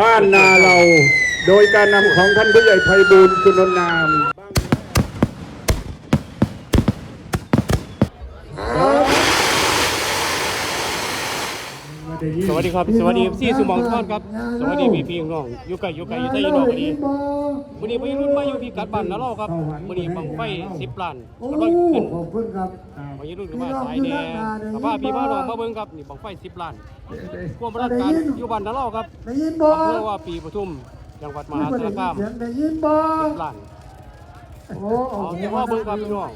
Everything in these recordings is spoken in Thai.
บ้านนาเรา โดยการนำของท่านผู้ใหญ่ไพบูลย์สุนนนาม สวัสดีครับ สวัสดีซี่สุมองทอดครับ สวัสดีพี่พี่น้องอยู่ไกลอยู่ไกลอยู่ไทยอยู่นอกวันนี้วันนี้พี่รุ่นมาอยู่พี่กัดบ้านนะเราครับวันนี้บังไฟสิบล้านกำลังขึ้นขอบคุณครับวันนี้รุ่นก็มาสายแน่กับว่าพี่มาลองมาเบิ่งครับนี่บังไฟสิบล้านควบรัชการอยู่บ้านนะเราครับได้ยินบ่อำเภอว่าปีปทุมจังหวัดมหาสารคามเสียงได้ยินบ่สิบล้าน โอ้อ๋อเดี๋ยวว่าเบิ่งครับพี่น้อง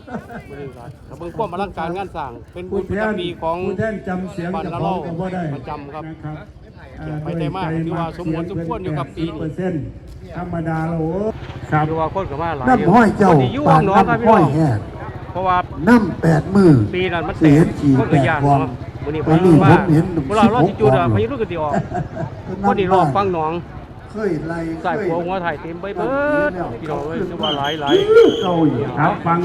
วันนี้ครับกับเบิ่งความอลังการงานสร้าง เป็นบุญประจำปีของผู้แทนจำเสียงบ้านเจ้าละขเล่าองก็บ่ได้ประจำครับ นะครับไปได้มากถือว่าสมควรสมควรอยู่กับปีนี้ เปอร์เซ็นต์ธรรมดาเราครับดูว่าคนก็มาหลายน้ำห้อยเจ้าคนที่อยู่ปานน้องครับน้ำพี่ห้น้ออยงแหกเพราะว่า น้ำแปดมือปีนั้นมันเสียขี่คนแปก็ดยานฟองเนาะวันนี้วันนี้มาผมเห็นเวลาเรา16สิจุดอะฟองพายุลูกกระติออกคนนี้รอฟังหนอง เคยไล่ใส่หัวหัวถ่ายเต็มไปเบิดพี่น้องเอ้ยคือว่าหลายหลายเก่าอยู่ครับฟัง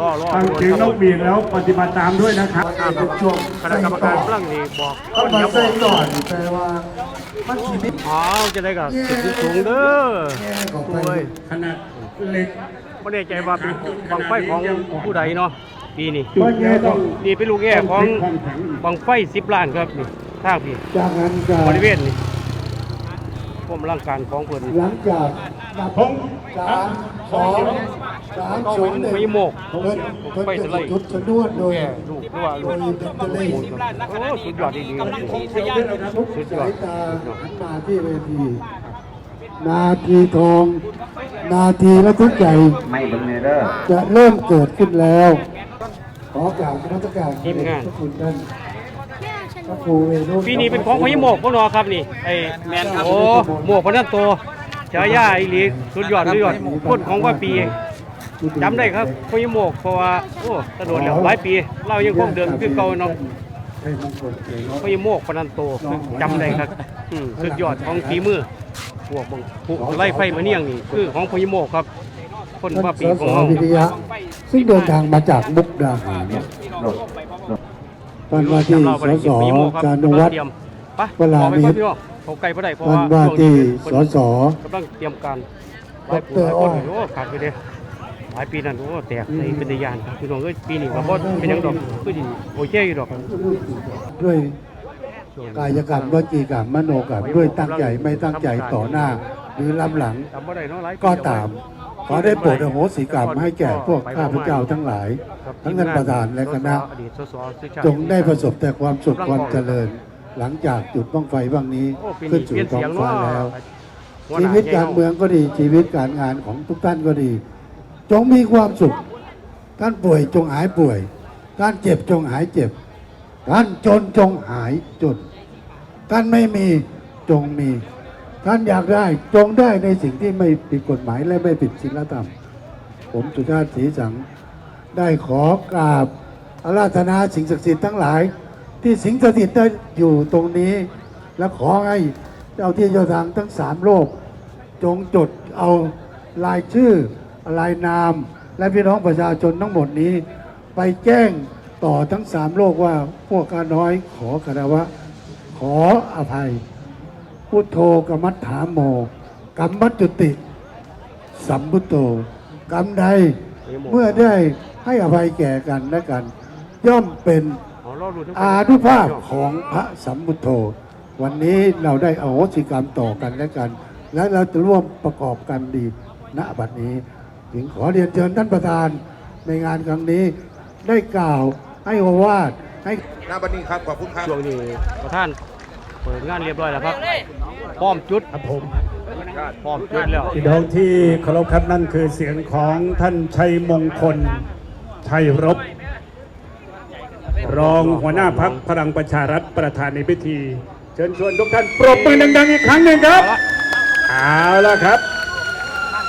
รอรอฟังเสียงนกบีกแล้วปฏิบัติตามด้วยนะครับเป็นช่วงคณะกรรมการกำลังนี่บอกเข้ามาใส่ก่อนแต่ว่ามันชีวิตอ๋อจะได้กับสิบสูงเด้อแง่เข้าไปโอ้ยขนาดเล็กไม่แน่ใจว่าเป็นบังไฟของผู้ใดเนาะปีนี้จุดนี้ต้องนี่เป็นลูกแง่ของความแข็งบังไฟสิบล้านครับนี่ทางพี่จากนั้นก็บริเวณนี่ ความร่างการของเพิ่นหลังจากนับผมสามสองสามสองหนึ่งไม่โมกเพิ่นเพิ่นจะจุดชนวนโดยแก่ลูกหรือว่าโดลูกยเป็นทะเลโอ้สุดยอดดีๆทุกสายตาหันมาที่เวทีนาทีทอง นาทีระทึกใจไม่เบังเนเด้อจะเริ่มเกิดขึ้นแล้ว ขอกราบนมัสการพระคุณท่าน ปีนี้เป็นของพญโมกพวกนอครับนี่ไอ้แมนโอ้โมกพนันโตฉายาไอ้หลีสุดยอดสุดยอดคนของว่าปีจำได้ครับพญโมกเพราะว่าโอ้ตะโดดแล้วหลายปีเรายังคงเดินคือเก่าเนาะให้มงคลเกียรติพญโมกพนันโตจำได้ครับอืมสุดยอดของฝีมือพวกบังผู้ไล่ไฟมาเนียงนี่คือของพญโมกครับคนท่านว่าสปีขสองเราวิทยะซึ่งเดินทางมาจากมุกดาหารหลบหลบ ท่านว่าที่เราสไปได้สกินพญโมกครับจานุวัฒน์เตรียมไปเวลาออกไปนี้ก่อนพี่น้องเขาไกลบ่ได้เพราะท่านว่าว่าช่วงที่นี้สสกำลังเตรียมการหดลายรผู้หลายคนอ้อยโอ้ขาดไปเลยหลายปีนั้นโอ้แตกในเป็นตะยานครับพี่น้องเอ้ยปีนี้ก็บ่เป็นหยังดอกคือสิโอเคอยู่ดอกด้วยกายกรรมวจีกรรมมโนกรรมด้วยตั้งใจไม่ตั้งใจต่อหน้า หรือล้ำหลังจำบ่ได้เนาะหลายปี ก็ตาม ขอได้โปรดอโหสิกรรมให้แก่พวกข้าพเจ้าทั้งหลายครับทั้งท่านประธานและคณะอดีตสสสุชาติจงได้ประสบแต่ความสุขความเจริญ หลังจากจุดบ้างไฟบ้างนี้โอ้ปีขึ้นนี้สู่เปลี่ยนท้อเสียงงฟ้าเนาะแล้วหัหชีน้วิตการเมืองก็ดีชีวิตการงานของทุกท่านก็ดี จงมีความสุข ท่านป่วยจงหายป่วย ท่านเจ็บจงหายเจ็บ ท่านจนจงหายจน ท่านไม่มีจงมี ท่านอยากได้จงได้ในสิ่งที่ไม่ผิดกฎหมายและไม่ผิดศีลธรรม ผมสุชาติศรีสังได้ขอกราบอาราธนาสิ่งศักดิ์สิทธิ์ทั้งหลาย ที่สิงสถิตได้อยู่ตรงนี้ และขอให้เจ้าที่เจ้าทางทั้งสามโลก จงจดเอารายชื่อรายนาม และพี่น้องประชาชนทั้งหมดนี้ ไปแจ้งต่อทั้งสามโลกว่าพวกข้าน้อยขอคารวะขออภัย พุทโธกรรมัฏฐาโมกรรมัจจุติ สัมพุทโธกรรมใดเมื่อได้ให้อภัยแก่กันและกัน ย่อมเป็นอ๋อรอดูทั้งอานุภาพของพระสัมพุทโธ วันนี้เราได้อโหสิกรรมต่อกันและกัน และเราจะร่วมประกอบกันดีณบัดนี้ถึงขอเรียนเชิญท่านประธานในงานครั้งนี้ได้กล่าวให้โอวาทให้หน้าบันนี้ครับขอบคุณครับช่วงนี้ประธานเปิดงานเรียบร้อยแล้วครับพร้อมจุดครับผมพร้อมจุดแล้วพี่น้องที่เคารพครับนั่นคือเสียงของท่านชัยมงคลชัยรบ รองหัวหน้าพักพลังประชารัฐประธานในพิธี เชิญชวนทุกท่านปรบมือดังๆอีกครั้งหนึ่งครับเอาละครับ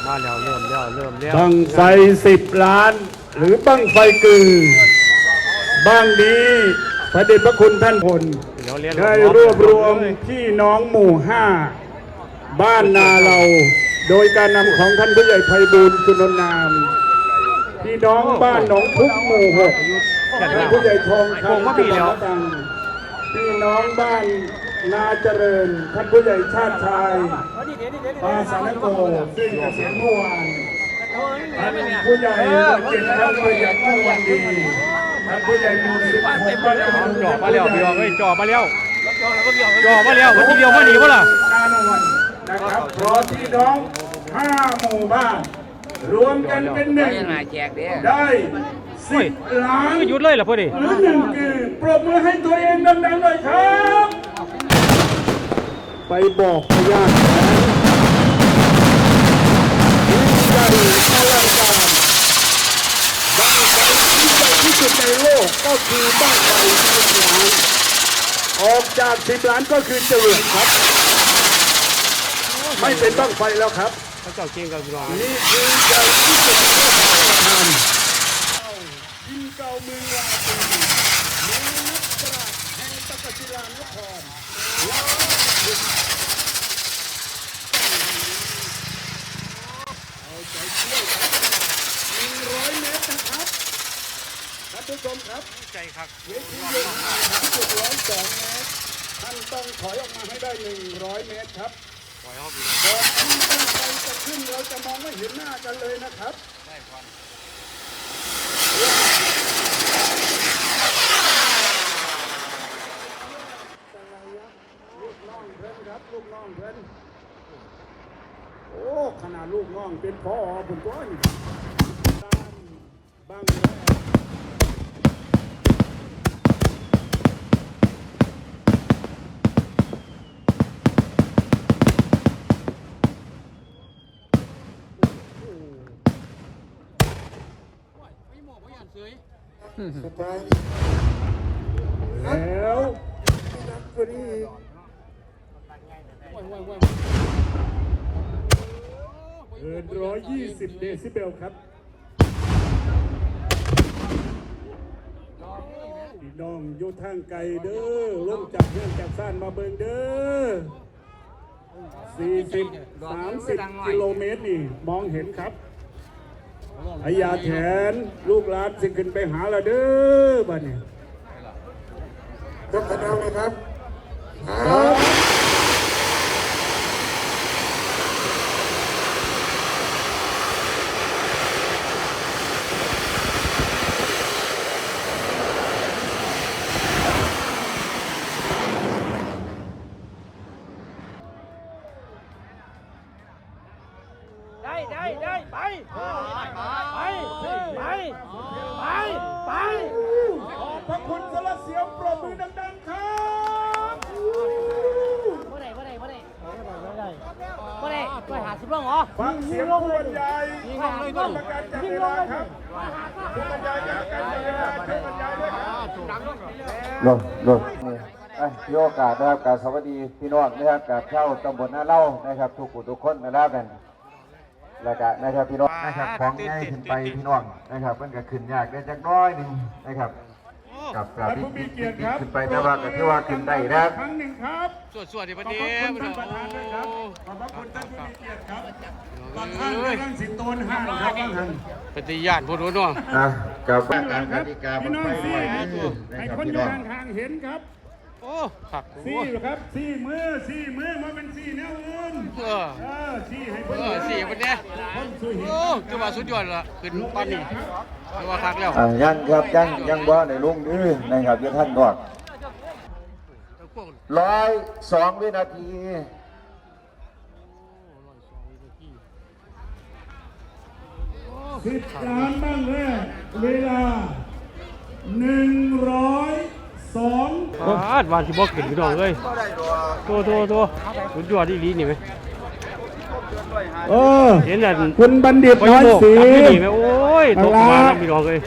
มาแล้วเริ่มแล้วเริ่มแล้วบังไฟสิบล้าน หรือบังไฟกือบ้างนี้พระเดชพระคุณท่านพล เดี๋ยวเรียนได้รวบรวมพี่น้องหมู่ห้าบ้านนาเรา โดยการนำของท่านผู้ใหญ่ไพบูลย์สุนนนาม พี่น้องบ้านหนองพุกหมู่หกท่านผู้ใหญ่ทองคำตังพี่น้องบ้านนาเจริญท่านผู้ใหญ่ชาติชายปาสานโกซึ่งเกษียณเมื่อวานท่านผู้ใหญ่เกียรติท่านผู้ใหญ่เมื่อวันดีท่ ผู้ใหญ่มูลสิบหกบ้านจ่อมาแล้วพี่น้องเอ้ยจ่อมาแล้วจ่อมาแล้ววันที่เดียวมาหนีวะล่ะนานวนนะครับเพราะพี่น้องห้าหมู่บ้านรวมกันเป็นหนึ่งได้สิบล้านหยุดเลยเหรอพ่อดิหรือหนึ่งคือปรบมือให้ตัวเองดังๆหน่อยครับ ไปบอกพญาติยิ่งใหญ่อลังการบ้างไฟที่ใหญ่ที่ สุดในโลกก็คือบ้างไฟสิบล้านออกจากสิบล้านก็คือเจริญครับ ไม่เป็นบ้างไฟแล้วครับเขาเจ้าเก่งกับพี่น้องนี่คือใหญ่ที่สุดในโลกทานกินเก่าเมืองลาตีเมืองนักปราชญ์แห่งตะกศิลานครลาดินเอาใจช่วยครับหนึ่งร้อยเมตรนะครับ ท่านผู้ชมครับใจครับเวทีเย็นสามจุดร้อยสองเมตรท่านต้องถอยออกมาให้ได้หนึ่งร้อยเมตรครับปล่อยเขาพี่น้องก่อนที่ตั้งใจจะขึ้นเราจะมองไม่เห็นหน้ากันเลยนะครับลูกน้องเพื่อนครับลูกน้องเพื่อนโอ้ขนาดลูกน้องเป็นพอผมก็ สุดท้ายแล้วนักกว่านี้อีกเกินร้อยยี่สิบเดซิเบลครับพี่น้องอยู่ทางไกลเด้อลงจากเพื่อนจากซ่านมาเบิงเด้อสี่สิบสามสิบกิโลเมตรนี่ มองเห็นครับ อายาแขนลูกหลานสิขึ้นไปหาละเด้อบ้านนี้ยกคะแนนเลยครับครับ ได้ได้ได้ไปไปไปไปไปไป ขอบพระคุณสละเสียงปรบมือดังๆครับ บ่ได้บ่ได้บ่ได้บ่ได้บ่ได้ไปหาสิบโลงเหรอ ฟังเสียงผู้บรรยายกรรมการจัดเวลาครับผู้บรรยายกรรมการจัดเวลาช่วยบรรยายด้วยครับ ลงลงนี่โอกาสนะครับการสวัสดีพี่น้องนะครับกับเช่าตำบลนาเล่านะครับทุกผู้ทุกคนนะครับกันแล้วก็นะครับพี่น้องนะครับของง่ายขึ้นไปพี่น้องนะครับเพิ่นก็ขึ้นยากได้จักน้อยหนึงนะครับ กับกราบท่านผู้มีเกียรติครับขึ้นไปแต่ว่าก็ที่ว่าขึ้นได้นะครับครั้งหนึ่งครับ สวดสวดดิขประอบเดี๋พระยวคุณท่านประธานด้วยครับ ขอบพระคุณท่านผู้มีเกียรติครับบางท่านกำลังสิโตนห้างครับบางท่านปฏิญาณพูดรู้เนาะอะกับการคกรับติกาพี่น้องไปซี่ด้วยให้นะครัคนพี่อยู่น้องทางๆเห็นครับ โอ้ขักซี่ครับซี่มือซี่มือมาเป็นซี่แนวอื่นเออเออซี่ให้เออสี่คนเนี้ยคนช่วยเห็นโอ้จะมาสุดยอดละขึ้นปานนี้จะว่าคักแล้วอะยังครับยังยังบ่ในลุงดื้อนะครับอยังท่านดอกร้อยสองวินาทีสิบล้านบ้างแรกเวลาหนึ่งร้อย สองปาดวานสิบ่ขึ้นพี่น้องเอ้ยโตโตโตสุดยอดอีหลีนี่ไหมเออ เห็นอันคุณบัณฑิตไปน้อยโบกสีจับที่นี่ไหมโอ้ยตกมาแล้วพี่น้องเอ้ย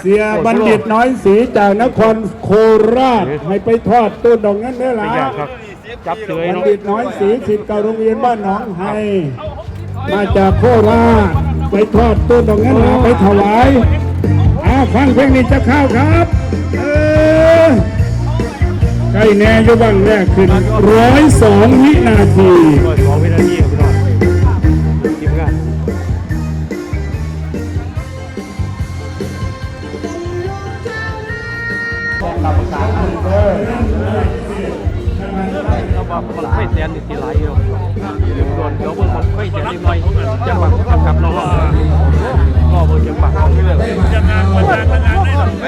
เสียบัณฑิตน้อยสีจากนครโคราชให้ไปทอดต้นดอกนั้นได้หไปละยากครับจับเฉยบัณเนาะฑิตน้อยสีสิทธิ์เก่าโรงเรียนบ้านหนองไฮมาจากโคราชไปทอดต้นดอกนั้นหาไปถวายอาฟังเพลงนี้จะเข้าครับเออ ใกล้แน่ยบ้างแรกขึ้นร้อยสองวินาทีร้อยสองวินาทีครับพี่น้องทีมงานเเดี๋ยวเบิ่งผมค่อยเสียนิดหน่อยจังหวะกลับน้องๆก็เบิ่งจังหวะของเรื่องไป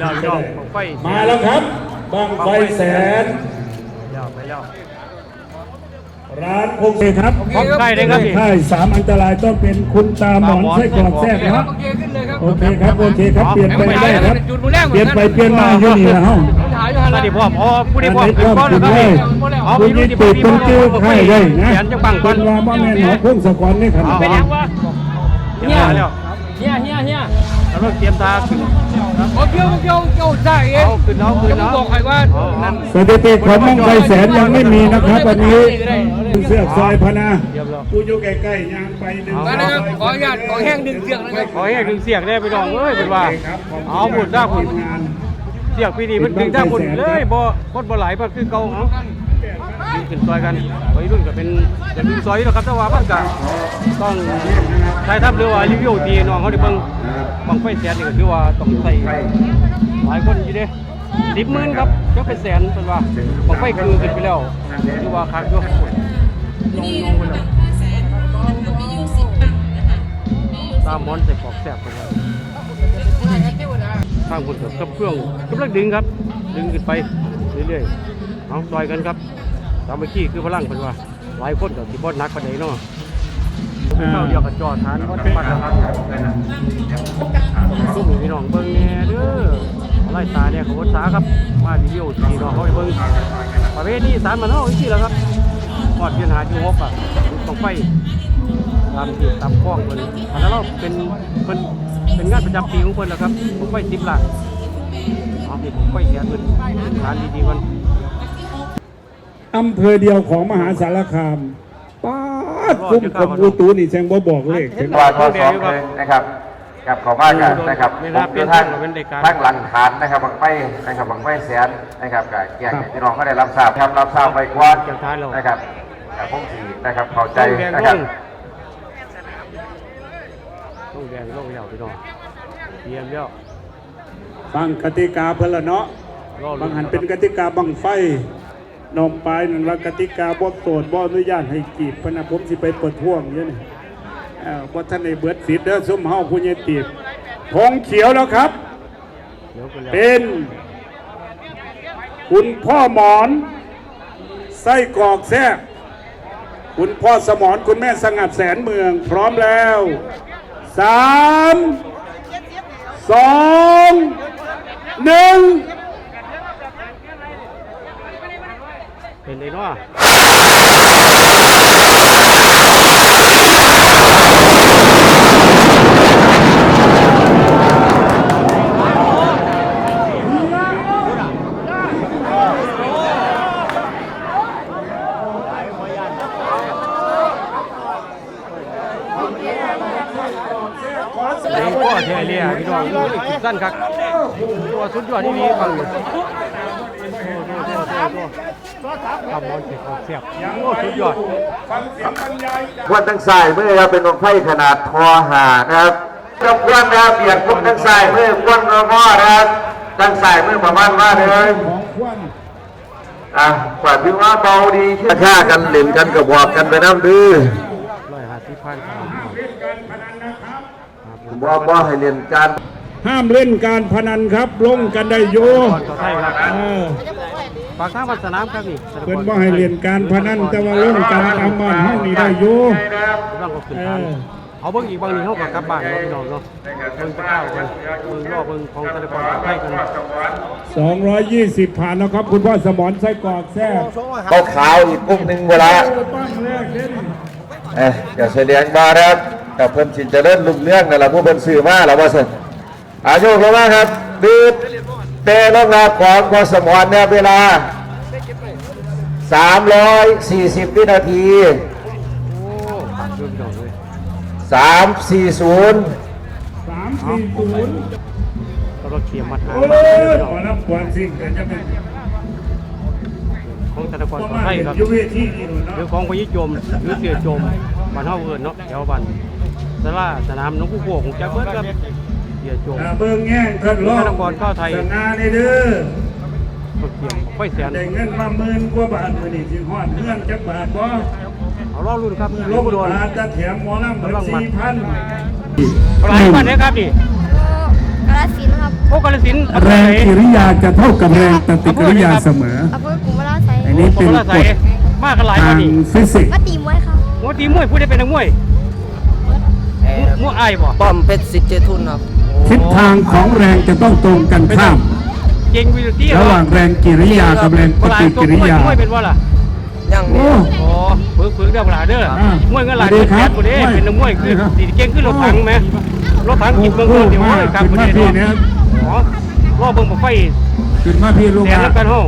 แล้วย่อมไฟมาแล้วครับ บังไฟแสนแล้วไปแล้วร้านพงศครับพร้อมใกล้เลยครับพี่ค่ายสามอันตรายต้องเป็นคุณตาหมอนไส้กรอกแซ่บนะครับโอเคครับโอเคครับเปลี่ยนไปได้ครับเปลี่ยนไปเปลี่ยนมาอยู่นี่นะฮะสวัสดีพ่ออ๋อผู้อัที่นพ่อนี้ขึ้นก็ก้อนถึแล้วงครับเลยอ๋อคุณพี่ยิรู้งที่ตูพ่อดพี่คุณพ่อจื้อให้ได้นะเขียนจังบังก่คุอนณว่าบ่แม่นหอพงศกรนี่ขนาดเป็นยังวะเฮียแล้วเฮียเฮีย เฮียแล้วเราเตรียมตาขึ้นผมเกี่ยวเกี่ยวเกี่ยวได้เองเอาขึ้นเอาขึ้นจะเอาบอกใครว่านั่นสถิติของบังไฟแสนยังไม่มีนะครับวันนี้เสือกซอยพนาเรียบร้อยกูอยู่ใกล้ๆยางไปดึงมานะครับขออนุญาตขอแห้งดึงเสียงนะครับขอให้ดึงเสียงได้ไปลองเอ้ยเป็นว่าเอาบุญได้บุญงานเสียงปีนี้มันดึงได้บุญเลยบ่คนบ่หลายเพิ่นคือเก่าเอาดึง ขึ้นซอยกันวัยรุ่นก็เป็นจะดึงซอยแล้วครับแต่ว่ามันก็ต้องใช้ทับหรือว่ารีวิวตีน้องเขาได้เบิ่งบังไฟแสนนี่ก็คือว่าต้องใส่หลายคนอยู่เด้สิบหมื่นครับจะเป็นแสนเป็นว่าบังไฟคือขึ้นไปแล้วคือว่าคักด้วตามมอนใส่ปอกแซ่บเป็นว่าทางคนกับกับเครื่องกำลังดึงครับ ดึงขึ้นไปเรื่อยๆเอาซอยกันครับามัคคีคือพลังเป็นว่าหลายคนกับที่บอนักปานใดเนาะเข้าเดียวกับจอฐานวัดปัดนะครับสู้มีพี่น้องเบิ่งแหน่เด้อไล่ตาเนี่ยเขาวัดสาครับมาดีเดียวทีน้องเขาไปเบิ่งประเภทนี้สารมันเนาะอีกทีแล้วครับปอดเพียนหาที่หกอะต้องไฟตามที่ตามคล้องเพิ่นอันนั้นเราเป็นเป็นเป็นงานประจำปีของเพิ่นแหล้วครับผมไฟสิบหลักเอาเด็กผมไปเสียเงินร้านดีๆก่อน อำเภอเดียวของมหาสารคามป้าดคุ้มกับอูตูนี่แซงบ่บอกเลขเห็นไหมว่าข้อสองเลยนะครับกับขอมากกันนะครับผมคือท่านทั้งหลักฐานนะครับบังไฟนะครับบังไฟแสนนะครับกับแกงพี่น้องก็ได้รับทราบครับรับทราบไปกว่านะครับกับพงศรีนะครับเข้าใจต้องแดงนะลครับงต้องแดงลงแล้วพี่น้องเตรียมแล้วฟังกติกาเพิ่นละเนาะรอลุ้บางหันเป็นกติกาบังไฟ นองปลายนั่นว่ากติกาบ่โสดบ่อนุญาตให้กีบพะนะผมสิไปเปิดท่วงอยู่นี่เอ่อบ่ท่านได้เบิดสิทธิ์เด้อซุ่มเฮาผู้ใหญ่ตีบธงเขียวแล้วครับเดี๋ยวไปแล้วเป็น คุณพ่อหมอนไส้กรอกแซ่บคุณพ่อสมรคุณแม่สงัดแสนเมืองพร้อมแล้วสามสองหนึ่ง เป็นไงเนาะเดี๋ยวก็เทเลียพี่น้องสั้นครับตัวสุดยอดที่ดีฟังอยู่โอ้โห ทำบอลเสียบเสียบโอ้สุดยอดควันทั้งสายเมื่อครับเป็นบังไฟขนาดทอหานะครับกับควันนะครับเบียดควนทั้งสายเมื่อควันระง้อนะครับทั้งสายเมื่อประมาณว่าเลยอะกว่าพี่ว่าเบาดีฆ่ากันเล่นกันกับบอกกันไปน้ำดื้อร้อยห้าสิบพันครับว่าว่าให้เล่นการห้ามเล่นการพนันครับ ลงกันได้โย ปากทางวัดสนามครับนี่เพิ่นบ่ให้เล่นการพนันแต่ว่าลงการทำบ้านเฮานี่ได้โยร่างก็ขึ้นเอทางอเอาเบิ่งอีกบางนี้เขาก็กลับบ้านเนาะพี่น้องเนาะเบิ่งตะก้าวกันเบิ่งรอบเบิ่งของตะกอนต่อไทยกัน220 ผ่านแล้วครับ คุณพ่อสมรไส้กรอกแซ่บเขาขาวอีกปุ๊บหนึ่งเวลาปั้งแรกเล่นเอ๊ะอย่าแสดงมานะครับแต่เพิ่นชินจะเล่นลุกเรื่องนั่นแหละผู้เพิ่นสื่อมาแล้วว่าสิอายุลงมาครับดืด เตะลงนาของพอสมรเนี่ยเวลา 340 วินาทีโอ้ขาดเรื่องพี่น้องเลย340 340เราก็เขียมมัดหาโอ้มายพี่ขน้อองรับความสิ่งเกิดจะเป็นของตะกอนบ่ต่อมาไทยเห็นครับอยู่เวทีนี่หรอกหรือเนาะของพยิโจมหรือเสียโจมบ้านเฮาเอิ้นเนาะแถวบ้านสลาสนามน้องผู้โบกของแจ็คเบิร์ดครับ เสียโจมอ่าเบิ่งแง่งท่านรองธนกรเข้าไทยสนานี่เด้อก็เขียมค่อยแสนได้เงินมาหมื่นกว่าบาทมื้อนี้สิฮอดเงินจักบาทบ่เอาล่อรุ่นครับลูลูกกโดนหลานจะเถียงหมอลำเหมือนสี่พันหลายวันนะครับนี่กาลสินธุ์ครับโอ้กาลสินธุ์อำเภแรองไหนกิริยาจะเท่ากับแรงปฏิกิริยาเสมออำเภอกรุงวราไซอันนี้เป็นโอ้ละกใส่ฎมากกันหลายทาวันงนี่ฟิสิกส์มาตีมวยครับมวยตีมวยผู้ได้เป็นนักมวยมวยไอ้ายบ่ป้อมเพชรสิทธิ์เจทุนครับ ทิศทางของแรงจะต้องตรงกันข้าม เก่งวิวตี้ระหว่างแรงกิริยากับแรงปฏิกิริยามวยเป็นว่าล่ะยังโอ้โอ้ฝึกฝึกได้เวลาเด้ออ่ามวยเงินหลายสวัสดีแสครับนคนนี้มวยเป็นนักมวยคือครับสีเก่งขึ้นรถถังไหมรถถังกินเมืองเงินเดี๋ยวมาเลยครับขึ้นคนมานี้พี่เนาะเนี่ยอ๋อรอบเบิ่งบ่ไฟขึ้นมาพี่ลูกแสนมาแล้วกันห้อง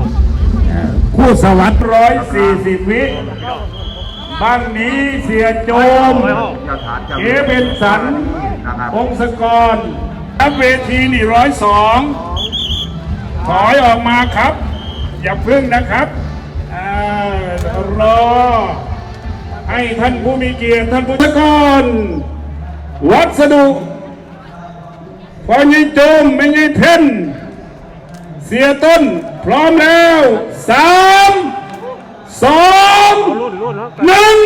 คู่สวัสดิ์ร้อยสี่สิบวิบ้างนี้เสียโจม เอเป็นสัน องศกร ทับเวทีนี่ร้อยสองถอยออกมาครับ อย่าพึ่งนะครับอรอ ให้ท่านผู้มีเกียรติท่านผู้ชกรวัสดุพอยิงโจมไม่ยิงเพ่นเสียต้นพร้อมแล้วสามสองเอารุ่นรุ่นเนาะหนึ่ง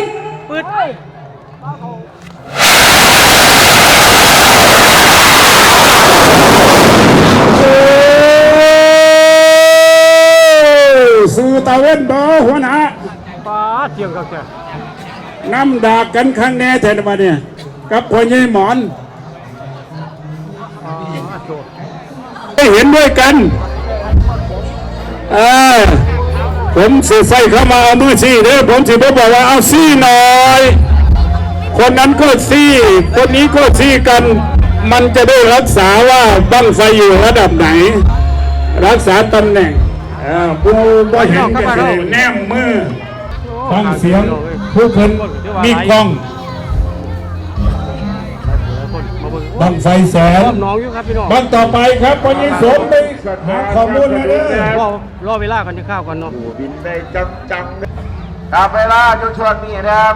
ปืดสื่อตะเวนบอหัวหน้าปาดเสียงเขาแก่น้ำดากกันข้างแน่แทนมาเนี่ยกับพ่อใหญ่หมอนปาดโตได้เห็นด้วยกันเออผมสื่อใส่เข้ามาเอามือซี่เด้อผมสิบอกว่าเอาซี่หน่อย คนนั้นก็ซี่ คนนี้ก็ซี่กัน มันจะได้รักษาว่าบั้งไฟอยู่ระดับไหน รักษาตำแหน่ง เออผู้บ่เห็นก็จะได้แนมมือฟังเสียงผู้เพิ่นมีกล้องมาเบิ่งบังไฟแสรนอบน้องอยู่ครับพี่น้องบังต่อไปครับวันนี้สมไปหาข้อมูลนะเด้อรอรอเวลากันจะข้าวกันเนาะบินได้จังจังๆครับเวลาช่วงช่วงนี้นะครับ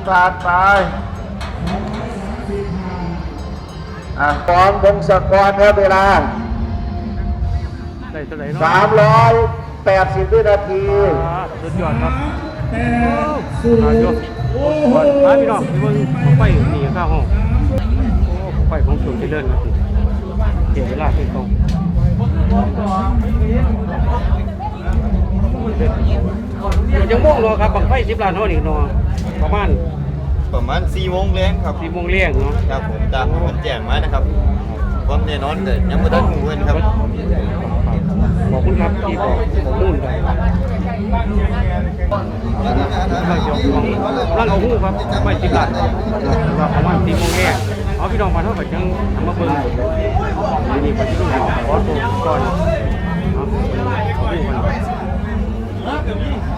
230ผ่านไปอะของพงศกรครับเวลา ได้เท่าไหร่เนาะ380วินาทีอ่าสุดยอดครับมาโยมาพี่น้องพี่เบิ่งไฟนี่ข้าวห้องโอ้ไฟของสูงเจริญครับเห็นเวลาที่ตรงยังม่วงเนาะครับบังไฟ10ล้านเท่านี้เนาะประมาณประมาณ4โมงแรงครับ4โมงเลี้ยงเนาะ ครับผมตามที่มันแจ้งมานะครับความแน่นอนเกิดยังไม่ได้หูเงินครับ ขอบคุณครับที่บอกผมนู่นไปบเราจะร้านเอาหู้ครับไม่จิบหลัดว่าประมาณตีโมงแรกเอาพี่น้องมาเท่ากับจังทำมาเบิ้งนี่คนที่ดูขอตัวก่อนขอาไปดูกัน